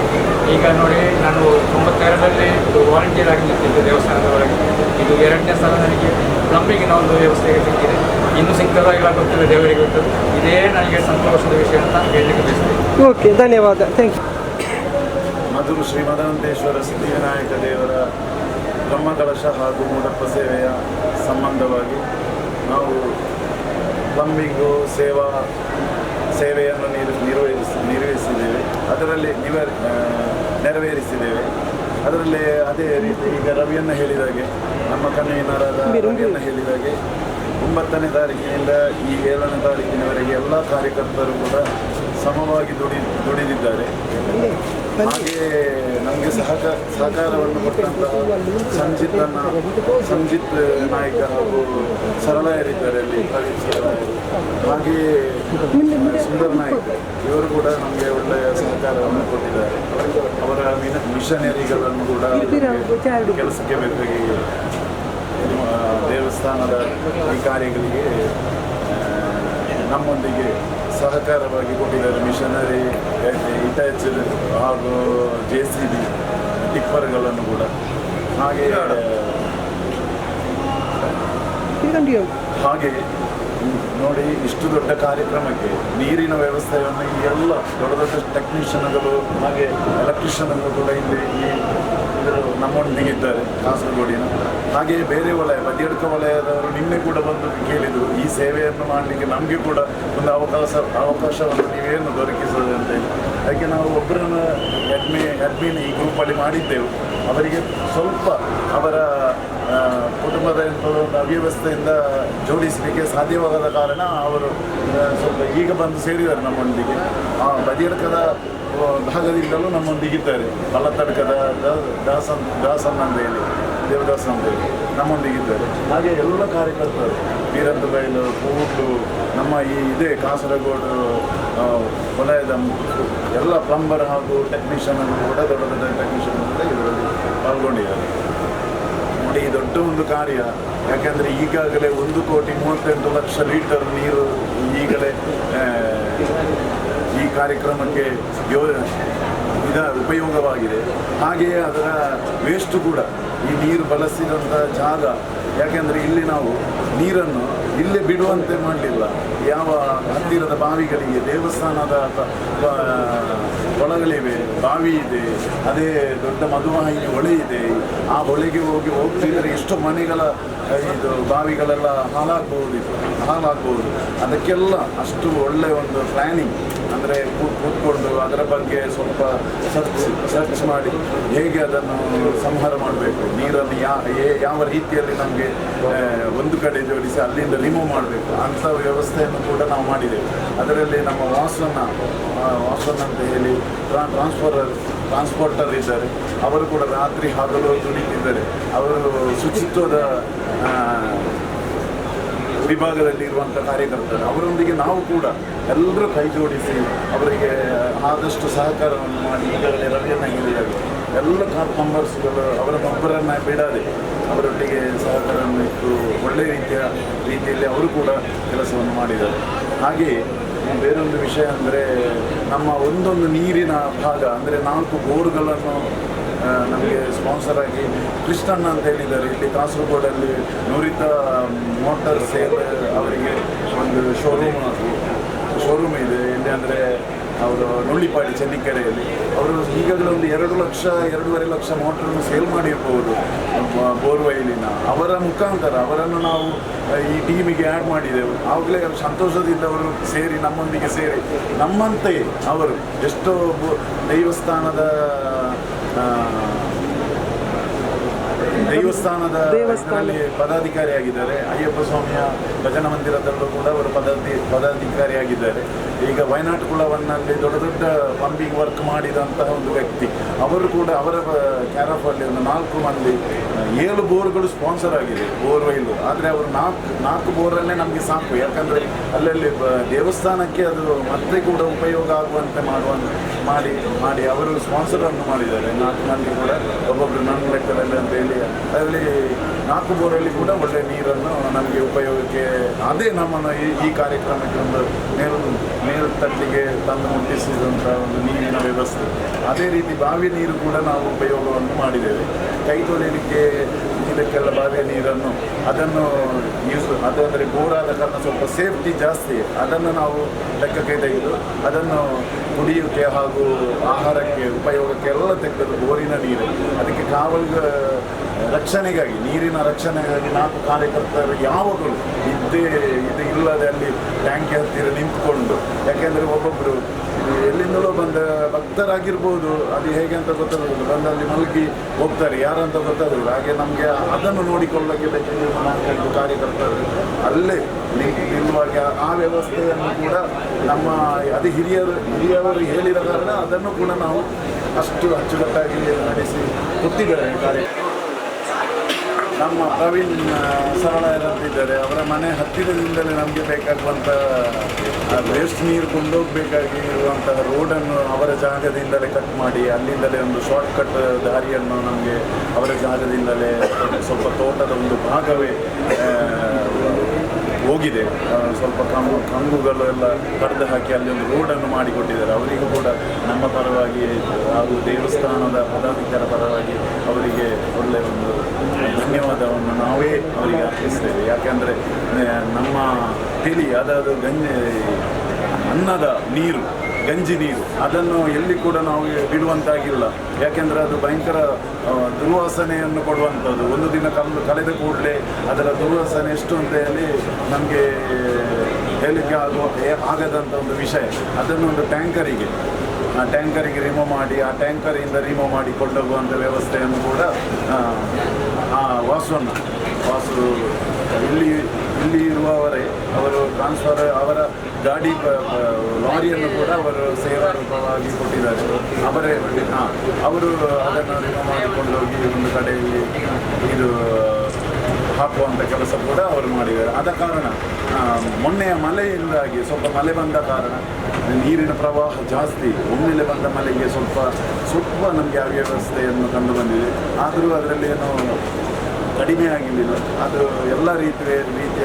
ಈಗ ನೋಡಿ, ನಾನು ತೊಂಬತ್ತೆರಡರಲ್ಲಿ ವಾಲಂಟಿಯರ್ ಆಗಿ ನಿಂತಿದ್ದೆ ದೇವಸ್ಥಾನದ ಒಳಗೆ ಇದು ಎರಡನೇ ಸಲ ನನಗೆ ಪ್ಲಂಬಿಂಗಿನ ಒಂದು ವ್ಯವಸ್ಥೆಗೆ ಸಿಕ್ಕಿದೆ. ಇನ್ನೂ ಸಿಗ್ತದೋ ಇಲ್ಲ ಗೊತ್ತಿಲ್ಲ ದೇವರಿಗೆ ಗೊತ್ತದು. ಇದೇ ನನಗೆ ಸಂತೋಷದ ವಿಷಯ ಅಂತ ಹೇಳಲಿಕ್ಕೆ ಬಯಸ್ತೀನಿ. ಓಕೆ ಧನ್ಯವಾದ. ಥ್ಯಾಂಕ್ ಯು ಮಧುರು ಶ್ರೀ ಮದನಂತೇಶ್ವರ ಸಿದ್ಧಿವಿನಾಯಕ ದೇವರ ಬ್ರಹ್ಮಕಲಶ ಹಾಗೂ ಮೂಡಪ್ಪ ಸೇವೆಯ ಸಂಬಂಧವಾಗಿ ನಾವು ಪ್ಲಂಬಿಂಗು ಸೇವಾ ಸೇವೆಯನ್ನು ನೀರು ನಿರ್ವಹಿಸಿ ನಿರ್ವಹಿಸಿದ್ದೇವೆ. ಅದರಲ್ಲಿ ನಿವರ್ ನೆರವೇರಿಸಿದ್ದೇವೆ. ಅದರಲ್ಲಿ ಅದೇ ರೀತಿ ಈಗ ರವಿಯನ್ನು ಹೇಳಿದಾಗೆ ನಮ್ಮ ಕನ್ವೀನರಾದ ರವಿಯನ್ನು ಹೇಳಿದಾಗೆ ಒಂಬತ್ತನೇ ತಾರೀಕಿನಿಂದ ಈ ಏಳನೇ ತಾರೀಕಿನವರೆಗೆ ಎಲ್ಲ ಕಾರ್ಯಕರ್ತರು ಕೂಡ ಸಮವಾಗಿ ದುಡಿ ದುಡಿದಿದ್ದಾರೆ. ಹಾಗೆಯೇ ನಮಗೆ ಸಹಕಾರ ಸಹಕಾರವನ್ನು ಕೊಟ್ಟಂತಹ ಸಂಜಿತನ್ನ ಸಂಜಿತ್ ನಾಯ್ಕ ಹಾಗೂ ಸರಳಾಯರಿದ್ದಾರೆ ಅಲ್ಲಿ ಪ್ರದೀಪ್ ಸರಳಾಯರು ಹಾಗೆಯೇ ಸುಂದರ್ ನಾಯ್ಕ, ಇವರು ಕೂಡ ನಮಗೆ ಒಳ್ಳೆಯ ಸಹಕಾರವನ್ನು ಕೊಟ್ಟಿದ್ದಾರೆ. ಅವರ ಮಿಷನರಿಗಳನ್ನು ಕೂಡ ಕೆಲಸಕ್ಕೆ ಬೇಕಾಗಿ ದೇವಸ್ಥಾನದ ಈ ಕಾರ್ಯಗಳಿಗೆ ನಮ್ಮೊಂದಿಗೆ ಸಹಕಾರವಾಗಿ ಕೊಟ್ಟಿದ್ದಾರೆ ಮಿಷನರಿ ಇಟಾಚ್ ಹಾಗೂ ಜೆ ಸಿ ಬಿ ಟಿಪ್ಪರ್ಗಳನ್ನು ಕೂಡ. ಹಾಗೆ ಹಾಗೆ ನೋಡಿ ಇಷ್ಟು ದೊಡ್ಡ ಕಾರ್ಯಕ್ರಮಕ್ಕೆ ನೀರಿನ ವ್ಯವಸ್ಥೆಯನ್ನು ಎಲ್ಲ ದೊಡ್ಡ ದೊಡ್ಡ ಟೆಕ್ನಿಷಿಯನ್ಗಳು ಹಾಗೆ ಎಲೆಕ್ಟ್ರಿಷಿಯನ್ಗಳು ಕೂಡ ಇಲ್ಲಿ ಈ ಇವರು ನಮ್ಮೊಂದಿಗೆ ಇದ್ದಾರೆ ಕಾಸರಗೋಡಿನ. ಹಾಗೆ ಬೇರೆ ವಲಯ, ಬದಿಯಡ್ಕ ವಲಯದವರು ನಿನ್ನೆ ಕೂಡ ಬಂದು ಕೇಳಿದರು, ಈ ಸೇವೆಯನ್ನು ಮಾಡಲಿಕ್ಕೆ ನಮಗೆ ಕೂಡ ಒಂದು ಅವಕಾಶ, ಅವಕಾಶವನ್ನು ನೀವೇನು ದೊರಕಿಸೋದು ಅಂತೇಳಿ ಅದಕ್ಕೆ ನಾವು ಒಬ್ಬರನ್ನು ಅಡ್ಮಿ ಅಡ್ಮಿನ್ ಈ ಗ್ರೂಪಲ್ಲಿ ಮಾಡಿದ್ದೆವು. ಅವರಿಗೆ ಸ್ವಲ್ಪ ಅವರ ಕುಟುಂಬದ ಅವ್ಯವಸ್ಥೆಯಿಂದ ಜೋಡಿಸಲಿಕ್ಕೆ ಸಾಧ್ಯವಾಗದ ಕಾರಣ ಅವರು ಸ್ವಲ್ಪ ಈಗ ಬಂದು ಸೇರಿದ್ದಾರೆ ನಮ್ಮೊಂದಿಗೆ. ಆ, ಬದಿಯಡ್ಕದ ಭಾಗದಿಂದಲೂ ನಮ್ಮೊಂದಿಗಿದ್ದಾರೆ. ಬಲ್ಲತಡ್ಕದ ದ- ದಾಸನ್ ದಾಸನ್ ಅಂತ ಹೇಳಿ ದೇವದಾಸ್ ಅಂತ ಹೇಳಿ ನಮ್ಮೊಂದಿಗಿದ್ದಾರೆ. ಹಾಗೆ ಎಲ್ಲ ಕಾರ್ಯಕರ್ತರು ವೀರಂತ ಬೈಲು, ಕೂಡ್ಲು, ನಮ್ಮ ಈ ಇದೇ ಕಾಸರಗೋಡು ವಲಯದ ಎಲ್ಲ ಪ್ಲಂಬರ್ ಹಾಗೂ ಟೆಕ್ನಿಷಿಯನ್ ಕೂಡ ದೊಡ್ಡ ದೊಡ್ಡ ಟೆಕ್ನಿಷಿಯನ್ ಕೂಡ ಇದರಲ್ಲಿ ಪಾಲ್ಗೊಂಡಿದ್ದಾರೆ. ಈ ದೊಡ್ಡ ಒಂದು ಕಾರ್ಯ. ಯಾಕೆಂದರೆ ಈಗಾಗಲೇ ಒಂದು ಕೋಟಿ ಮೂವತ್ತೆಂಟು ಲಕ್ಷ ಲೀಟರ್ ನೀರು ಈಗಲೇ ಈ ಕಾರ್ಯಕ್ರಮಕ್ಕೆ ಯೋ ಇದ ಉಪಯೋಗವಾಗಿದೆ. ಹಾಗೆಯೇ ಅದರ ವೇಸ್ಟ್ ಕೂಡ, ಈ ನೀರು ಬಳಸಿದಂಥ ಜಾಗ. ಯಾಕೆಂದರೆ ಇಲ್ಲಿ ನಾವು ನೀರನ್ನು ಇಲ್ಲೇ ಬಿಡುವಂತೆ ಮಾಡಲಿಲ್ಲ. ಯಾವ ಹತ್ತಿರದ ಬಾವಿಗಳಿಗೆ, ದೇವಸ್ಥಾನದ ಕೊಳಗಳಿವೆ, ಬಾವಿ ಇದೆ, ಅದೇ ದೊಡ್ಡ ಮಧುವಾಹಿನಿ ಹೊಳೆ ಇದೆ. ಆ ಹೊಳೆಗೆ ಹೋಗಿ ಹೋಗ್ತಿದ್ರೆ ಎಷ್ಟು ಮನೆಗಳ ಇದು ಬಾವಿಗಳೆಲ್ಲ ಹಾಳಾಗ್ಬೋದು ಹಾಳಾಗ್ಬೋದು. ಅದಕ್ಕೆಲ್ಲ ಅಷ್ಟು ಒಳ್ಳೆಯ ಒಂದು ಪ್ಲ್ಯಾನಿಂಗ್ ಅಂದರೆ ಕೂತ್ಕೊಂಡು ಅದರ ಬಗ್ಗೆ ಸ್ವಲ್ಪ ಸರ್ಚ್ ಸರ್ಚ್ ಮಾಡಿ ಹೇಗೆ ಅದನ್ನು ಸಂಹಾರ ಮಾಡಬೇಕು. ನೀರನ್ನು ಯಾವ ರೀತಿಯಲ್ಲಿ ನಮಗೆ ಒಂದು ಕಡೆ ಜೋಡಿಸಿ ಅಲ್ಲಿಂದ ರಿಮೂವ್ ಮಾಡಬೇಕು. ಅಂಥ ವ್ಯವಸ್ಥೆಯನ್ನು ಕೂಡ ನಾವು ಮಾಡಿದ್ದೇವೆ. ಅದರಲ್ಲಿ ನಮ್ಮ ವಾಸನ ವಾಸನ್ ಅಂತ ಹೇಳಿ ಟ್ರಾ- ಟ್ರಾನ್ಸ್ಫರರ್ ಟ್ರಾನ್ಸ್ಪೋರ್ಟರ್ ಇದ್ದಾರೆ. ಅವರು ಕೂಡ ರಾತ್ರಿ ಹಗಲು ದುಡಿತಿದ್ದಾರೆ. ಅವರು ಶುಚಿತ್ವದ ವಿಭಾಗದಲ್ಲಿ ಇರುವಂಥ ಕಾರ್ಯಕರ್ತರು. ಅವರೊಂದಿಗೆ ನಾವು ಕೂಡ ಎಲ್ಲರೂ ಕೈ ಜೋಡಿಸಿ ಅವರಿಗೆ ಆದಷ್ಟು ಸಹಕಾರವನ್ನು ಮಾಡಿ ಈಗಾಗಲೇ ರವಿಯನ್ನು ಎಲ್ಲ ಕಾರ್ ಮೆಂಬರ್ಸ್ಗಳು ಅವರನ್ನೊಬ್ಬರನ್ನ ಬಿಡದೆ ಅವರೊಟ್ಟಿಗೆ ಸಹಕಾರವನ್ನು ಇಟ್ಟು ಒಳ್ಳೆಯ ರೀತಿಯ ರೀತಿಯಲ್ಲಿ ಅವರು ಕೂಡ ಕೆಲಸವನ್ನು ಮಾಡಿದ್ದಾರೆ. ಹಾಗೆಯೇ ಬೇರೊಂದು ವಿಷಯ ಅಂದರೆ ನಮ್ಮ ಒಂದೊಂದು ನೀರಿನ ಭಾಗ ಅಂದರೆ ನಾಲ್ಕು ಬೋರ್ಗಳನ್ನು ನಮಗೆ ಸ್ಪಾನ್ಸರ್ ಆಗಿ ಕೃಷ್ಣಣ್ಣ ಅಂತ ಹೇಳಿದ್ದಾರೆ. ಇಲ್ಲಿ ಕಾಸರಗೋಡಲ್ಲಿ ನುರಿತ ಮೋಟಾರ್ ಸೇಲ್ ಅವರಿಗೆ ಒಂದು ಶೋರೂಮ್ ಶೋರೂಮ್ ಇದೆ. ಇಲ್ಲಿ ಅಂದರೆ ಅವರು ನುಳ್ಳಿಪಾಡಿ, ಚನ್ನಿಕೆರೆಯಲ್ಲಿ. ಅವರು ಈಗಾಗಲೇ ಒಂದು ಎರಡು ಲಕ್ಷ, ಎರಡೂವರೆ ಲಕ್ಷ ಮೋಟ್ರನ್ನು ಸೇಲ್ ಮಾಡಿರ್ಬೋದು ಬೋರ್ವೈಲಿನ ಅವರ ಮುಖಾಂತರ, ಅವರನ್ನು ನಾವು ಈ ಟೀಮಿಗೆ ಆ್ಯಡ್ ಮಾಡಿದೆವು. ಆವಾಗಲೇ ಸಂತೋಷದಿಂದ ಅವರು ಸೇರಿ, ನಮ್ಮೊಂದಿಗೆ ಸೇರಿ. ನಮ್ಮಂತೆಯೇ ಅವರು, ಎಷ್ಟೋ ದೈವಸ್ಥಾನದ ದೇವಸ್ಥಾನದ ದೇವಸ್ಥಾನ. ಪದಾಧಿಕಾರಿ ಪದಾಧಿಕಾರಿಯಾಗಿದ್ದಾರೆ. ಅಯ್ಯಪ್ಪ ಸ್ವಾಮಿಯ ಭಜನಾ ಮಂದಿರದಲ್ಲೂ ಕೂಡ ಅವರು ಪದಾಧಿ ಪದಾಧಿಕಾರಿಯಾಗಿದ್ದಾರೆ. ಈಗ ವಯನಾಡ್ ಕುಳವನ್ನಲ್ಲಿ ದೊಡ್ಡ ದೊಡ್ಡ ಪಂಪಿಂಗ್ ವರ್ಕ್ ಮಾಡಿದಂತಹ ಒಂದು ವ್ಯಕ್ತಿ. ಅವರು ಕೂಡ ಅವರ ಕ್ಯಾರಫಲ್ಲಿ ಒಂದು ನಾಲ್ಕು ಮಂದಿ ಏಳು ಬೋರ್ಗಳು ಸ್ಪಾನ್ಸರ್ ಆಗಿದೆ ಬೋರ್ವೆಲ್ ಆದರೆ ಅವರು ನಾಲ್ಕು ನಾಲ್ಕು ಬೋರಲ್ಲೇ ನಮಗೆ ಸಾಕು. ಯಾಕಂದರೆ ಅಲ್ಲಲ್ಲಿ ದೇವಸ್ಥಾನಕ್ಕೆ ಅದು ಮತ್ತೆ ಕೂಡ ಉಪಯೋಗ ಆಗುವಂತೆ ಮಾಡುವಂತೆ ಮಾಡಿ ಮಾಡಿ ಅವರು ಸ್ಪಾನ್ಸರ್ ಅನ್ನು ಮಾಡಿದ್ದಾರೆ. ನಾಲ್ಕು ಮಂದಿ ಕೂಡ ಒಬ್ಬೊಬ್ಬರು ನನ್ನ ಲೆಕ್ಕದಲ್ಲಿ ಅಂತ ಹೇಳಿ ಅಲ್ಲಿ ನಾಲ್ಕು ಬೋರಲ್ಲಿ ಕೂಡ ಒಳ್ಳೆ ನೀರನ್ನು ನಮಗೆ ಉಪಯೋಗಕ್ಕೆ, ಅದೇ ನಮ್ಮನ್ನು ಈ ಈ ಕಾರ್ಯಕ್ರಮಕ್ಕೆ ಒಂದು ಮೇಲ್ ಮೇಲ್ತಟ್ಟಿಗೆ ತಂದು ಮುಟ್ಟಿಸಿದಂಥ ಒಂದು ನೀರಿನ ವ್ಯವಸ್ಥೆ. ಅದೇ ರೀತಿ ಬಾವಿ ನೀರು ಕೂಡ ನಾವು ಉಪಯೋಗವನ್ನು ಮಾಡಿದ್ದೇವೆ. ಕೈ ತೊಳೆಯಲಿಕ್ಕೆ ಇದಕ್ಕೆಲ್ಲ ಬಾವಿಯ ನೀರನ್ನು, ಅದನ್ನು ಯೂಸ್ ಅದಂದರೆ ಬೋರಾದ ಕಾರಣ ಸ್ವಲ್ಪ ಸೇಫ್ಟಿ ಜಾಸ್ತಿ. ಅದನ್ನು ನಾವು ಲೆಕ್ಕಕ್ಕೆ ತೆಗೆದು, ಅದನ್ನು ಕುಡಿಯೋಕ್ಕೆ ಹಾಗೂ ಆಹಾರಕ್ಕೆ, ಉಪಯೋಗಕ್ಕೆ ಎಲ್ಲ ತೆಗೆದು ಬೋರಿನ ನೀರು. ಅದಕ್ಕೆ ಕಾವಲ್ ರಕ್ಷಣೆಗಾಗಿ, ನೀರಿನ ರಕ್ಷಣೆಗಾಗಿ ನಾಲ್ಕು ಕಾರ್ಯಕರ್ತರು ಯಾವಾಗಲೂ ಇದ್ದೇ, ಇದು ಇಲ್ಲದೆ ಅಲ್ಲಿ ಟ್ಯಾಂಕ್ ಹತ್ತಿರ ನಿಂತ್ಕೊಂಡು, ಯಾಕೆಂದರೆ ಒಬ್ಬೊಬ್ಬರು ಎಲ್ಲಿಂದಲೂ ಬಂದ ಭಕ್ತರಾಗಿರ್ಬೋದು, ಅದು ಹೇಗೆ ಅಂತ ಗೊತ್ತಾಗೋದಿಲ್ಲ. ಬಂದಲ್ಲಿ ಮಲಗಿ ಹೋಗ್ತಾರೆ. ಯಾರಂತ ಗೊತ್ತಾಗೋದಿಲ್ಲ. ಹಾಗೆ ನಮಗೆ ಅದನ್ನು ನೋಡಿಕೊಳ್ಳೋಕೆ ಬೇಕಿದ್ದು ನಾಲ್ಕೈದು ಕಾರ್ಯಕರ್ತರು ಅಲ್ಲೇ ನಿಲ್- ನಿಲ್ಲುವಾಗ ಆ ವ್ಯವಸ್ಥೆಯನ್ನು ಕೂಡ ನಮ್ಮ ಅದು ಹಿರಿಯರು, ಹಿರಿಯವರು ಹೇಳಿದ ಕಾರಣ ಅದನ್ನು ಕೂಡ ನಾವು ಅಷ್ಟು ಅಚ್ಚುಕಟ್ಟಾಗಿ ನಡೆಸಿ ಕಾರ್ಯಕ್ರಮ ಕಾರ್ಯ ನಮ್ಮ ಪ್ರವೀಣ್ ಸರಳ ಸರಳಾಯರ್ ಅಂತಿದ್ದಾರೆ ಅವರ ಮನೆ ಹತ್ತಿರದಿಂದಲೇ ನಮಗೆ ಬೇಕಾಗುವಂಥ ವೇಸ್ಟ್ ನೀರು ಕೊಂಡೋಗಬೇಕಾಗಿ ಇರುವಂತಹ ರೋಡನ್ನು ಅವರ ಜಾಗದಿಂದಲೇ ಕಟ್ ಮಾಡಿ, ಅಲ್ಲಿಂದಲೇ ಒಂದು ಶಾರ್ಟ್ ಕಟ್ ದಾರಿಯನ್ನು ನಮಗೆ ಅವರ ಜಾಗದಿಂದಲೇ ಸ್ವಲ್ಪ ತೋಟದ ಒಂದು ಭಾಗವೇ ಹೋಗಿದೆ. ಸ್ವಲ್ಪ ಕಂಗು, ಕಂಗುಗಳು ಎಲ್ಲ ಕಡ್ದು ಹಾಕಿ ಅಲ್ಲಿ ಒಂದು ರೋಡನ್ನು ಮಾಡಿಕೊಟ್ಟಿದ್ದಾರೆ. ಅವರಿಗೂ ಕೂಡ ನಮ್ಮ ಪರವಾಗಿ ಹಾಗೂ ದೇವಸ್ಥಾನದ ಪದಾಧಿಕಾರ ಪರವಾಗಿ ಅವರಿಗೆ ಒಳ್ಳೆಯ ಒಂದು ಧನ್ಯವಾದವನ್ನು ನಾವೇ ಅವರಿಗೆ ಅರ್ಪಿಸ್ತೇವೆ. ಯಾಕೆಂದರೆ ನಮ್ಮ ತಿಳಿ, ಅದಾದ ಗಂಜೆ, ಅನ್ನದ ನೀರು ಗಂಜಿ ನೀರು. ಅದನ್ನು ಎಲ್ಲಿ ಕೂಡ ನಾವು ಬಿಡುವಂತಾಗಿಲ್ಲ. ಯಾಕೆಂದರೆ ಅದು ಭಯಂಕರ ದುರ್ವಾಸನೆಯನ್ನು ಕೊಡುವಂಥದ್ದು. ಒಂದು ದಿನ ಕಂದು ಕಳೆದ ಕೂಡಲೇ ಅದರ ದುರ್ವಾಸನೆ ಎಷ್ಟು ಅಂತ ಹೇಳಿ ನಮಗೆ ಹೇಳಲಿಕ್ಕೆ ಆಗುವ ಆಗದಂಥ ಒಂದು ವಿಷಯ. ಅದನ್ನು ಒಂದು ಟ್ಯಾಂಕರಿಗೆ ಆ ಟ್ಯಾಂಕರಿಗೆ ರಿಮೂವ್ ಮಾಡಿ ಆ ಟ್ಯಾಂಕರಿಂದ ರಿಮೂವ್ ಮಾಡಿ ಕೊಂಡೋಗುವಂಥ ವ್ಯವಸ್ಥೆಯನ್ನು ಕೂಡ ಆ, ವಾಸುವನ್ನು ವಾಸು ಇಲ್ಲಿ ಇಲ್ಲಿ ಇರುವವರೇ ಅವರು ಟ್ರಾನ್ಸ್ಫರ್ ಅವರ ಗಾಡಿ ಲಾರಿಯನ್ನು ಕೂಡ ಅವರು ಸೇವಾ ರೂಪವಾಗಿ ಕೊಟ್ಟಿದ್ದಾರೆ. ಅವರೇ ಅವರು ಅದನ್ನು ಮಾಡಿಕೊಂಡು ಹೋಗಿ ಒಂದು ಕಡೆಯಲ್ಲಿ ಇದು ಹಾಕುವಂಥ ಕೆಲಸ ಕೂಡ ಅವರು ಮಾಡಿದ್ದಾರೆ. ಆದ ಕಾರಣ ಮೊನ್ನೆಯ ಮಳೆಯಿಂದಾಗಿ ಸ್ವಲ್ಪ ಮಳೆ ಬಂದ ಕಾರಣ ನೀರಿನ ಪ್ರವಾಹ ಜಾಸ್ತಿ. ಒಮ್ಮೆಲೆ ಬಂದ ಮಳೆಗೆ ಸ್ವಲ್ಪ ಸ್ವಲ್ಪ ನಮಗೆ ಅವ್ಯವಸ್ಥೆಯನ್ನು ಕಂಡು ಬಂದಿದೆ. ಆದರೂ ಅದರಲ್ಲಿ ಏನು ಕಡಿಮೆ ಆಗಿರಲಿಲ್ಲ ಅದು ಎಲ್ಲ ರೀತಿಯ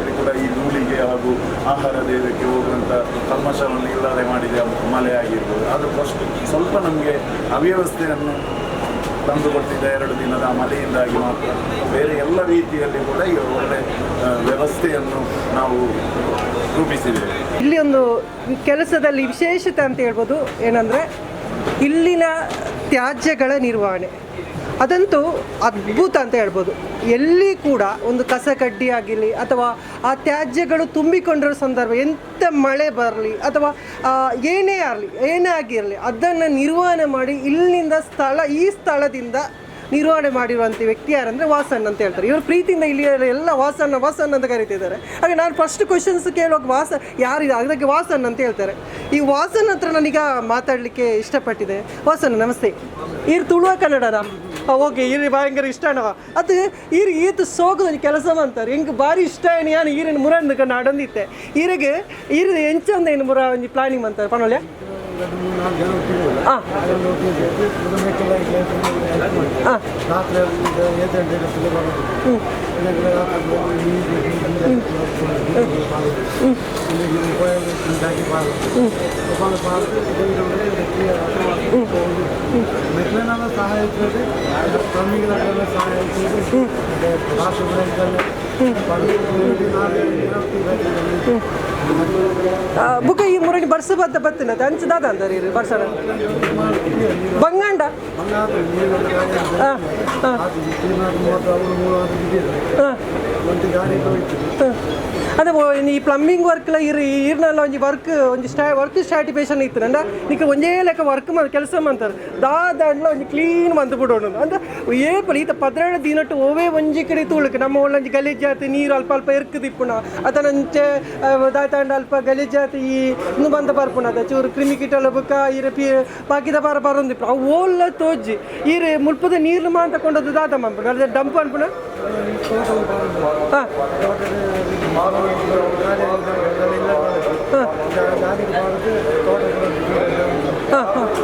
ರೀತಿಯಲ್ಲಿ ಕೂಡ ಈ ನೂಲಿಗೆ ಹಾಗೂ ಆಹಾರ ದೇಹಕ್ಕೆ ಹೋಗುವಂಥ ಕಲ್ಮಶವನ್ನು ಇಲ್ಲದೆ ಮಾಡಿದ ಮಳೆ ಆಗಿರ್ಬೋದು. ಅದು ಫಸ್ಟ್ ಸ್ವಲ್ಪ ನಮಗೆ ಅವ್ಯವಸ್ಥೆಯನ್ನು ತಂದುಕೊಟ್ಟಿದ್ದ ಎರಡು ದಿನದ ಮಲೆಯಿಂದಾಗಿ ಮಾತ್ರ. ಬೇರೆ ಎಲ್ಲ ರೀತಿಯಲ್ಲಿ ಕೂಡ ಈ ಒಳ್ಳೆ ವ್ಯವಸ್ಥೆಯನ್ನು ನಾವು ರೂಪಿಸಿದ್ದೇವೆ. ಇಲ್ಲಿ ಒಂದು ಕೆಲಸದಲ್ಲಿ ವಿಶೇಷತೆ ಅಂತ ಹೇಳ್ಬೋದು ಏನಂದರೆ ಇಲ್ಲಿನ ತ್ಯಾಜ್ಯಗಳ ನಿರ್ವಹಣೆ. ಅದಂತೂ ಅದ್ಭುತ ಅಂತ ಹೇಳ್ಬೋದು. ಎಲ್ಲಿ ಕೂಡ ಒಂದು ಕಸ ಕಡ್ಡಿ ಆಗಿರಲಿ ಅಥವಾ ಆ ತ್ಯಾಜ್ಯಗಳು ತುಂಬಿಕೊಂಡಿರೋ ಸಂದರ್ಭ ಎಂಥ ಮಳೆ ಬರಲಿ ಅಥವಾ ಏನೇ ಆಗಲಿ, ಏನೇ ಆಗಿರಲಿ, ಅದನ್ನು ನಿರ್ವಹಣೆ ಮಾಡಿ ಇಲ್ಲಿಂದ ಸ್ಥಳ, ಈ ಸ್ಥಳದಿಂದ ನಿರ್ವಹಣೆ ಮಾಡಿರುವಂಥ ವ್ಯಕ್ತಿ ಯಾರಂದರೆ ವಾಸನ್ ಅಂತ ಹೇಳ್ತಾರೆ. ಇವರು ಪ್ರೀತಿಯಿಂದ ಇಲ್ಲಿ ಎಲ್ಲ ವಾಸನ್ ವಾಸನ್ ಅಂತ ಕರೀತಿದ್ದಾರೆ. ಹಾಗೆ ನಾನು ಫಸ್ಟ್ ಕ್ವಶನ್ಸ್ ಕೇಳುವಾಗ ವಾಸ ಯಾರಿದೆ ಅದಕ್ಕೆ ವಾಸನ್ ಅಂತ ಹೇಳ್ತಾರೆ. ಈ ವಾಸನ್ ಹತ್ರ ನನಗೆ ಮಾತಾಡಲಿಕ್ಕೆ ಇಷ್ಟಪಟ್ಟಿದೆ ವಾಸನ್, ನಮಸ್ತೆ. ಇವ್ರು ತುಳುವ ಕನ್ನಡನ ಓಕೆ ಇರಿ ಭಯಂಕರ ಇಷ್ಟನವ ಅದು ಇರಿ ಈತ ಸೋಗದ ಕೆಲಸ ಅಂತಾರೆ ಹಿಂಗೆ ಭಾರಿ ಇಷ್ಟ ಏನು ಯಾನು ಈರಿನ ಮುರ ಕಣ್ಣು ಆಡೊಂದಿತ್ತೆ ಈರಿಗೆ ಈರಿದ ಎಂಚಂದ ಏನು ಮುರ ಒಂಜಿ ಪ್ಲಾನಿಂಗ್ ಅಂತಾರೆ ಪನೋಲ್ಯ? ಹಾಂ ಹಾಂ ಜೀವನದ ಸಹಾಯ ಇರ್ತದೆ ಕ್ರಮಿಗಳ ಸಹಾಯ ಇರ್ತದೆ ಭಾಷೆ ಬುಕ ಈ ಮುರಣಿ ಬರ್ಸ ಬತ್ತ ಬತ್ತಿನ ಅಂಚದಾದ ಅಂತಾರೆ ಇರು ಬರ್ಸಣ ಬಂಗಾಂಡ ಅದೇ ಈ ಪ್ಲಂಬಿಂಗ್ ವರ್ಕ್ಲ ಇರು ಇರ್ನಲ್ಲ ಒಂಜಿ ವರ್ಕ್ ಒಂಜಿ ಸ್ಟಾ ವರ್ಕ್ ಸ್ಟ್ರಾಟಿಫಿಕೇಶನ್ ಇತ್ತು ನಂಡ ನಿಕ್ಕ ಒಂದೇ ಲೆಕ್ಕ ವರ್ಕ್ ಮಾಡಿ ಕೆಲಸ ಮಾಡ್ತಾರೆ ದಾದ ಅಂಡ್ಲ ಒಂಜಿ ಕ್ಲೀನ್ ಬಂದು ಬಿಡೋಣ ಅಂದ್ರೆ ಏಪಲ ಈತ ಪದ್ರೇಳು ದಿನಟ್ಟು ಓವೇ ಒಂಜಿ ಕಡೆ ತೂಳಕ್ಕೆ ನಮ್ಮ ಒಳ್ಳೊಂಜಿ ಗಲೀಜ ಜಾತಿ ನೀರು ಅಲ್ಪ ಅಲ್ಪ ಇರ್ಕದಿಪ್ಪುಣ ಅತನಂಚೆ ದಾತಾಂಡ ಅಲ್ಪ ಗಲೀಜ್ ಜಾತಿ ಈ ಇನ್ನು ಬಂದ ಬರ್ಪುಣ ಅದ ಚೂರು ಕ್ರಿಮಿ ಕೀಟಲ ಬುಕ್ಕ ಈರ ಪಿ ಬಾಕಿದ ಬಾರ ಬರೋಂದಿಪ್ಪು ಅವು ಓಲ್ಲ ತೋಜಿ ಈರ ಮುಲ್ಪದ ನೀರು ಮಾ ಅಂತ ಕೊಂಡದ್ದು ದಾದ ಮಂಪುಣ ಅದೇ ಡಂಪ್ ಅನ್ಪುಣ ಹಾಂ ಅಪ್ಪ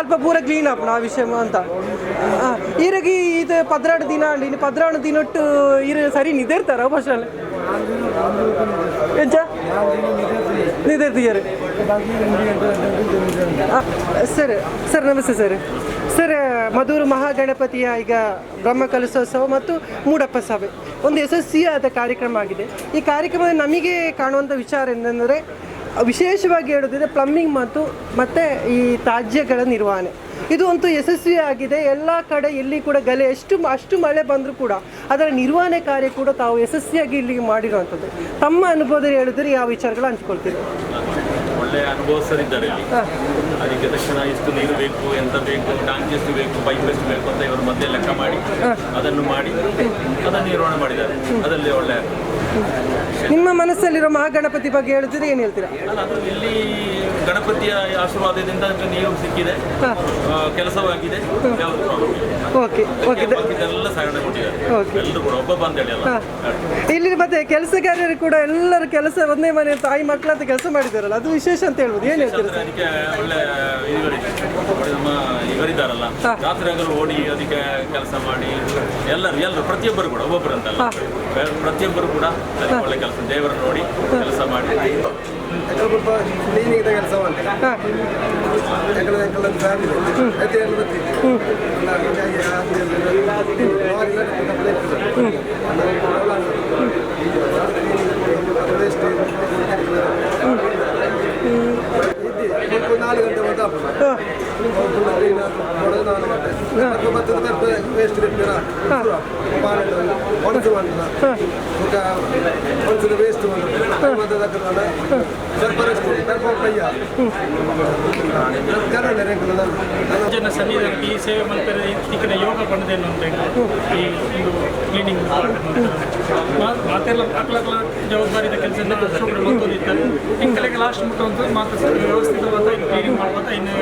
ಅಲ್ಪ ಪೂರ ಕ್ಲೀನ್ ಅಪ್ ನಾ ವಿಷಯ ಅಂತ. ಈರಗಿ ಇದು ಪದ್ರಾಡು ದಿನ ಅಂಡಿ ದಿನ ದಿನಟ್ಟು ಇರು ಸರಿ ನಿದಿರ್ತಾರ ಫಸ್ಟಲ್ಲಿ ಎಂಚ ನಿದಿರ್ತೀಯರು ಸರ್ ಸರ್, ನಮಸ್ತೆ ಸರ್. ಸರ್, ಮಧುರು ಮಹಾಗಣಪತಿಯ ಈಗ ಬ್ರಹ್ಮ ಕಲಸೋತ್ಸವ ಮತ್ತು ಮೂಡಪ್ಪ ಸಭೆ. ಒಂದು ಯಶಸ್ವಿಯಾದ ಕಾರ್ಯಕ್ರಮ ಆಗಿದೆ. ಈ ಕಾರ್ಯಕ್ರಮದಲ್ಲಿ ನಮಗೆ ಕಾಣುವಂಥ ವಿಚಾರ ಏನಂದರೆ ವಿಶೇಷವಾಗಿ ಹೇಳೋದಿದೆ ಪ್ಲಂಬಿಂಗ್ ಮತ್ತು ಮತ್ತು ಈ ತ್ಯಾಜ್ಯಗಳ ನಿರ್ವಹಣೆ. ಇದು ಅಂತೂ ಯಶಸ್ವಿ ಆಗಿದೆ. ಎಲ್ಲ ಕಡೆ ಇಲ್ಲಿ ಕೂಡ ಗಲೆ ಎಷ್ಟು ಅಷ್ಟು ಮಳೆ ಬಂದರೂ ಕೂಡ ಅದರ ನಿರ್ವಹಣೆ ಕಾರ್ಯ ಕೂಡ ತಾವು ಯಶಸ್ವಿಯಾಗಿ ಇಲ್ಲಿಗೆ ಮಾಡಿರುವಂಥದ್ದು. ತಮ್ಮ ಅನುಭವದಲ್ಲಿ ಹೇಳಿದ್ರೆ ಯಾವ ವಿಚಾರಗಳು ಹಂಚ್ಕೊಳ್ತೀರಿ? ಒಳ್ಳೆಯ ಅನುಭವಸ್ಥರಿದ್ದಾರೆ ಇಲ್ಲಿ. ಅದಕ್ಕೆ ತಕ್ಷಣ ಎಷ್ಟು ನೀರು ಬೇಕು ಎಂತ ಬೇಕು ಟ್ಯಾಂಕ್ ಎಷ್ಟು ಬೇಕು ಪೈಪ್ ಎಷ್ಟು ಬೇಕು ಅಂತ ಇವರು ಮಧ್ಯೆ ಲೆಕ್ಕ ಮಾಡಿ ಅದನ್ನು ಮಾಡಿ ಅದನ್ನು ನಿರ್ವಹಣೆ ಮಾಡಿದ್ದಾರೆ. ಅದರಲ್ಲಿ ಒಳ್ಳೆಯ ನಿಮ್ಮ ಮನಸ್ಸಲ್ಲಿರೋ ಮಹಾಗಣಪತಿ ಬಗ್ಗೆ ಹೇಳ್ತಿದ್ರೆ ಏನು ಹೇಳ್ತೀರಾ? ಇಲ್ಲಿ ಗಣಪತಿಯ ಆಶೀರ್ವಾದದಿಂದ ನೀವು ನೀರು ಸಿಕ್ಕಿದೆ. ಕೆಲಸವಾಗಿದೆ. Okay okay. ಇಲ್ಲಿ ಮತ್ತೆ ಕೆಲಸಗಾರರು ಕೂಡ ಎಲ್ಲರ ಕೆಲಸ ಒಂದೇ ಮನೆ ತಾಯಿ ಮಕ್ಕಳ ಅಂತ ಕೆಲಸ ಮಾಡಿದಾರಲ್ಲ ಅದು ವಿಶೇಷ ಅಂತ ಹೇಳ್ಬೋದು. ಏನು ಹೇಳ್ತೀರಾ ಒಳ್ಳೆ ಇವರಿದ್ದಾರಲ್ಲ. ಹಗಲು ಓಡಿ ಅದಕ್ಕೆ ಕೆಲಸ ಮಾಡಿ ಎಲ್ಲರು ಎಲ್ಲರೂ ಪ್ರತಿಯೊಬ್ಬರು ಕೂಡ ಒಬ್ಬೊಬ್ಬರು ಅಂತಲ್ಲ. ಬೇರೆ ಪ್ರತಿಯೊಬ್ಬರು ಕೂಡ ಒಳ್ಳೆ ಕೆಲಸ. ದೇವರು ನೋಡಿ ಕೆಲಸ ಮಾಡಿ. ಸ್ವಲ್ಪ ಕೆಲಸ ಮಾಡ್ತಾರೆ? ನಾಲ್ಕು ಗಂಟೆ ಮತ್ತೆ ಮಾಡೋದು ವೇಸ್ಟ್ ಇರ್ತೀರ ಒಂದು ಮಾಡಿಲ್ಲ ಮುಖ ಮನುಷ್ಯನ ವೇಸ್ಟ್ ಮಾತಾಡಕ್ಕಲ್ಲ ಸರ್ಪರೇಜ್ ಕೊಡಿ ತರ್ಕೊಪ್ಪಯ್ಯ ಈ ಸೇವೆ ಮಾಡ್ತಾರೆ. ಯೋಗ ಬಂದೇನು ಅಂತ ಈ ಕ್ಲೀನಿಂಗ್ ಕೆಲಸ ಮುಂದುವರಿತಾರೆ ಈ ಲಾಸ್ಟ್ ಮುಟ್ಟುವಂಥ ವ್ಯವಸ್ಥಿತವಾದ ಕ್ಲೀನಿಂಗ್ ಮಾಡುವಂಥ ಇನ್ನು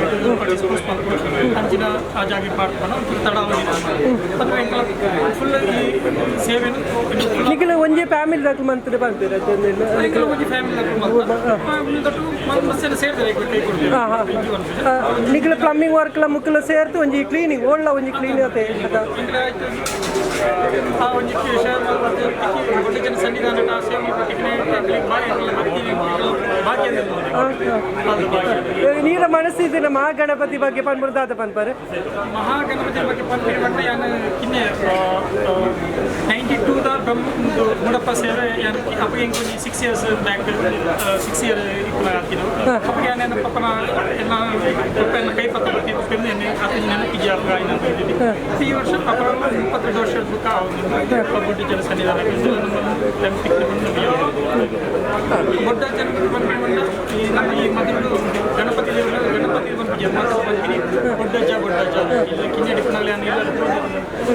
ಡಿಸ್ಪೋಸ್ ಮಾಡ್ಕೊಳ್ತಾರೆ ತಡ ಫುಲ್ ಈ ಸೇವೆಯನ್ನು ನಿಖಿಲ ಒಂಜಿ ಫ್ಯಾಮಿಲಿ ದಾಖಲು ಮಂತ್ರಿ ಬಂತೀರ ಎಂಕಲ ಒಂದು ಫ್ಯಾಮಿಲಿ ಮುಂದಟ್ಟು ಮಸ್ಸೆಲ್ಲ ಸೇರ್ತಾರೆ ಕೈ ಕೊಡ್ತೀವಿ ಹಾಂ ಹಾಂ ನಿಖಿಲ ಪ್ಲಂಬಿಂಗ್ ವರ್ಕ್ಲ ಮುಕ್ಕಲ ಸೇರ್ತು ಒಂಜಿ ಕ್ಲೀನಿಂಗ್ ಒಳ್ಳ ಒಂಜಿ ಕ್ಲೀನಿಂಗ್ ಅತೆ ಅದ ಆ ಒಂದು ಒಂದು ಜನ ಸನ್ನಿಧಾನ ಸೇವೆ ಭಾಗ್ಯ ನೀರ ಮನಸ್ಸಿದ್ದಿನ ಮಹಾಗಣಪತಿ ಬಗ್ಗೆ ಪನ್ಬರ್ದಾದ ಪನ್ಪರ್ ಮಹಾಗಣಪತಿ ಬಗ್ಗೆ ಪಂಪಿ ಬಂದ್ರೆ ಯಾನು ಕಿನ್ನೆ ನೈಂಟಿ ಟೂದ ಒಂದು ಮುಡಪ್ಪ ಸೇವೆ ಯಾನು ಅಪ್ಪ ಹೆಂಗೆ ಒಂದು six years back six year ಇಪ್ಪಲ ಹಾಕಿದ್ದು ಅಪ್ಪ ಯಾನೇನು ಪಪ್ಪನ ಎಲ್ಲ ಪಪ್ಪನ ಕೈ ಪತ್ತ ಬರ್ತಿದ್ದು ಪಿಂದು ಎಣ್ಣೆ ಹತ್ತು ನೆನಪಿಗೆ ಹಬ್ಬ ಇನ್ನೊಂದು ಇದ್ದಿದ್ದು ಈ ವರ್ಷ ಪಪ್ಪ ಇಪ್ಪತ್ತೆರಡು ವರ್ಷದ ಬುಕ್ಕ ಬೊಡ್ಡ ಜನ ಸನ್ನಿಧಾನ ದೊಡ್ಡ ಜನ ಬಂದು ಈ ನಮ್ಮ ಈ ಮೊದಲು ಗಣಪತಿ ದೇವರ ಗಣಪತಿ ಬಂದು ಜನ್ಮೋತ್ಸವ ಬಂದಿನಿ ಬೊಡ್ಡಜ್ಜ ಬೊಡ್ಡಜ್ಜ ಇಲ್ಲಿ ಕಿನ್ನೆ ಡಿಪ್ಪನಲ್ಲಿ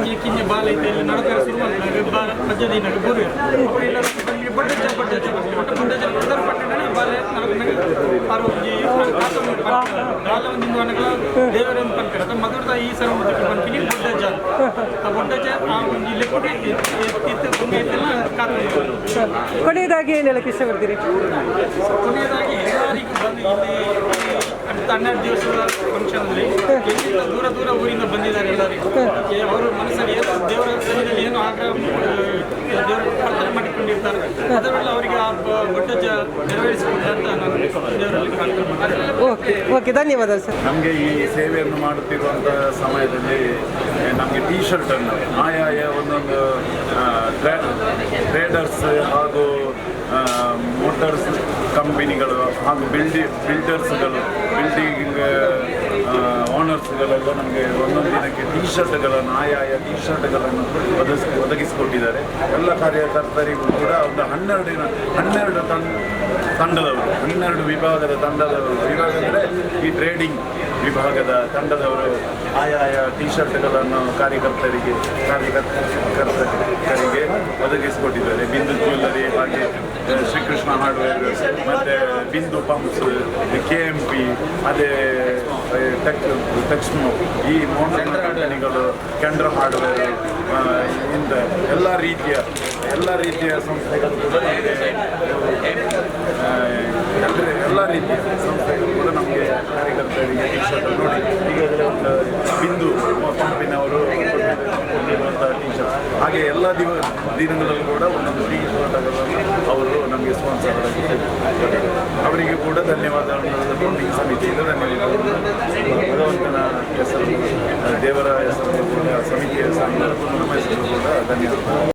ಈ ಕಿನ್ನೆ ಬಾಲ ಐತೆ ಇಲ್ಲಿ ನಡಕರ ಶುರು ಬಾಲ ಪಜ್ಜದಿ ನಗ ಬೋರು ಒಟ್ಟು ಉತ್ತರ ಪಟ್ಟಣ ಬಾಲ ನಡಕನಾಗ ಬಾಲ ಒಂದು ಪಂಕರ ಮಧುರದ ಈ ಆ ಭೂಮಿ ಐತೆಲ್ಲ ಕೊನೆಯದಾಗಿ ಏನು ಹೇಳಕ್ಕೆ ಇಷ್ಟಪಡ್ತೀರಿ? ಕೊನೆಯದಾಗಿ ಎಲ್ಲರಿಗೂ ಬಂದು ಇಲ್ಲಿ ಹತ್ತು ಹನ್ನೆರಡು ದಿವಸದ ಫಂಕ್ಷನಲ್ಲಿ ದೂರ ದೂರ ಊರಿಂದ ಬಂದಿದ್ದಾರೆ ಎಲ್ಲರಿಗೂ ಅವರು ಮನಸ್ಸಲ್ಲಿ ಏನು ದೇವರ ಸನ್ನಿಧಿಯಲ್ಲಿ ಏನು ಆಗ ದೇವರ ಪ್ರಾರ್ಥನೆ ಮಾಡಿಕೊಂಡಿರ್ತಾರೆ. ಅದರಲ್ಲಿ ಅವರಿಗೆ ಆ ಬೊಡ್ಡಜ್ಜ ಅಂತ ನಾನು ದೇವರಲ್ಲಿ ಪ್ರಾರ್ಥನೆ ಓಕೆ ಓಕೆ ಧನ್ಯವಾದ ಸರ್. ನಮಗೆ ಈ ಸೇವೆಯನ್ನು ಮಾಡುತ್ತಿರುವಂಥ ಸಮಯದಲ್ಲಿ ನಮಗೆ ಟೀ ಶರ್ಟನ್ನು ಆಯಾಯ ಒಂದೊಂದು ಟ್ರೇಡರ್ಸ್ ಹಾಗೂ ಮೋಟರ್ಸ್ ಕಂಪನಿಗಳು ಹಾಗೂ ಬಿಲ್ಡಿ ಬಿಲ್ಡರ್ಸ್ಗಳು, ಬಿಲ್ಡಿಂಗ್ ಓನರ್ಸ್ಗಳೆಲ್ಲ ನಮಗೆ ಒಂದೊಂದು ದಿನಕ್ಕೆ ಟೀ ಶರ್ಟ್ಗಳನ್ನು ಆಯಾಯ ಟೀ ಶರ್ಟ್ಗಳನ್ನು ಒದಗಿಸ್, ಒದಗಿಸಿಕೊಟ್ಟಿದ್ದಾರೆ. ಎಲ್ಲ ಕಾರ್ಯಕರ್ತರಿಗೂ ಕೂಡ ಒಂದು ಹನ್ನೆರಡಿನ, ಹನ್ನೆರಡು ತಂಡ, ತಂಡದವರು, ಹನ್ನೆರಡು ವಿಭಾಗದ ತಂಡದವರು. ವಿಭಾಗ ಈ ಟ್ರೇಡಿಂಗ್ ವಿಭಾಗದ ತಂಡದವರು, ಆಯಾಯ ಟೀ ಶರ್ಟ್ಗಳನ್ನು ಕಾರ್ಯಕರ್ತರಿಗೆ ಕಾರ್ಯಕರ್ತರಿಗೆ ಒದಗಿಸಿಕೊಟ್ಟಿದ್ದಾರೆ. ಬಿಂದು ಜ್ಯುವೆಲ್ಲರಿ ಹಾಗೆ ಶ್ರೀಕೃಷ್ಣ ಹಾರ್ಡ್ವೇರ್, ಮತ್ತು Bindu pumps, K M P, ಅದೇ ಟೆಕ್, ಟೆಕ್ಸ್ಮೋ, ಈ ಮೋಟರ್ ಕಂಪನಿಗಳು, ಕೆಂಡ್ರ ಹಾರ್ಡ್ವೇರ್ ಇಂದ ಎಲ್ಲ ರೀತಿಯ ಎಲ್ಲ ರೀತಿಯ ಸಂಸ್ಥೆಗಳು ಕೂಡ ಎಲ್ಲ ರೀತಿಯ ಸಂಸ್ಥೆಗಳು ಕೂಡ ನಮಗೆ ಕಾರ್ಯಕರ್ತರಿಗೆ ಈಗ ಒಂದು ಬಿಂದು ಪಂಪಿನವರು ಹಾಗೆ ಎಲ್ಲ ದಿವ ದಿನಗಳಲ್ಲೂ ಕೂಡ ಒಂದೊಂದು ಶರ್ಟ್ಗಳನ್ನು ಅವರು ನಮಗೆ ಸ್ಪಾನ್ಸರ್. ಅವರಿಗೆ ಕೂಡ ಧನ್ಯವಾದಗಳನ್ನು ಸಮಿತಿಯಿಂದ ಧನ್ಯವಾದಗಳು ಭಗವಂತನ ಹೆಸರು, ದೇವರ ಹೆಸರು ಸಮಿತಿಯ ಹೆಸರು ನಮ್ಮ ಹೆಸರು ಕೂಡ ಧನ್ಯವಾದ